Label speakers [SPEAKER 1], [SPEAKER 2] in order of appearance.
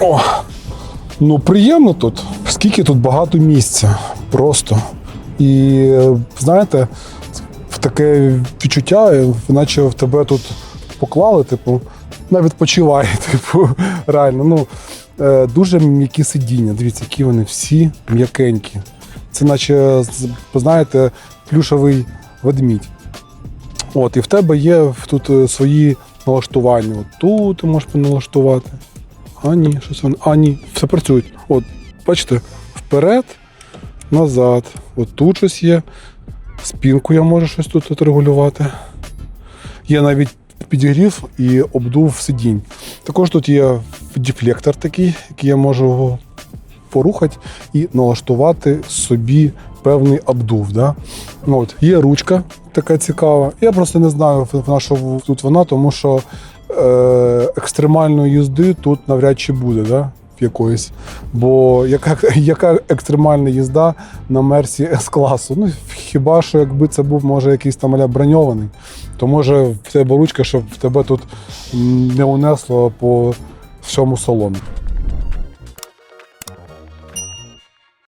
[SPEAKER 1] О, ну приємно тут. Скільки тут багато місця. Просто. І знаєте, таке відчуття, наче в тебе тут поклали, типу, на відпочиває, типу, реально. Ну, е, дуже м'які сидіння. Дивіться, які вони всі м'якенькі. Це наче, знаєте, плюшовий ведмідь. От, і в тебе є тут е, свої налаштування. От тут ти можеш поналаштувати. А ні, щось воно. А ні, все працює. От, бачите, вперед, назад. От тут щось є. Спінку я можу щось тут отрегулювати. Є навіть підігрів і обдув сидінь. Також тут є дефлектор такий, який я можу порухати і налаштувати собі певний обдув. Да? Ну, От, є ручка така цікава. Я просто не знаю, в- на що тут вона, тому що екстремальної їзди тут навряд чи буде. Да? Якоїсь. Бо яка, яка екстремальна їзда на мерсі С-класу? Ну, хіба що якби це був може якийсь там аля броньований, то може в тебе ручка, щоб в тебе тут не унесло по всьому салону.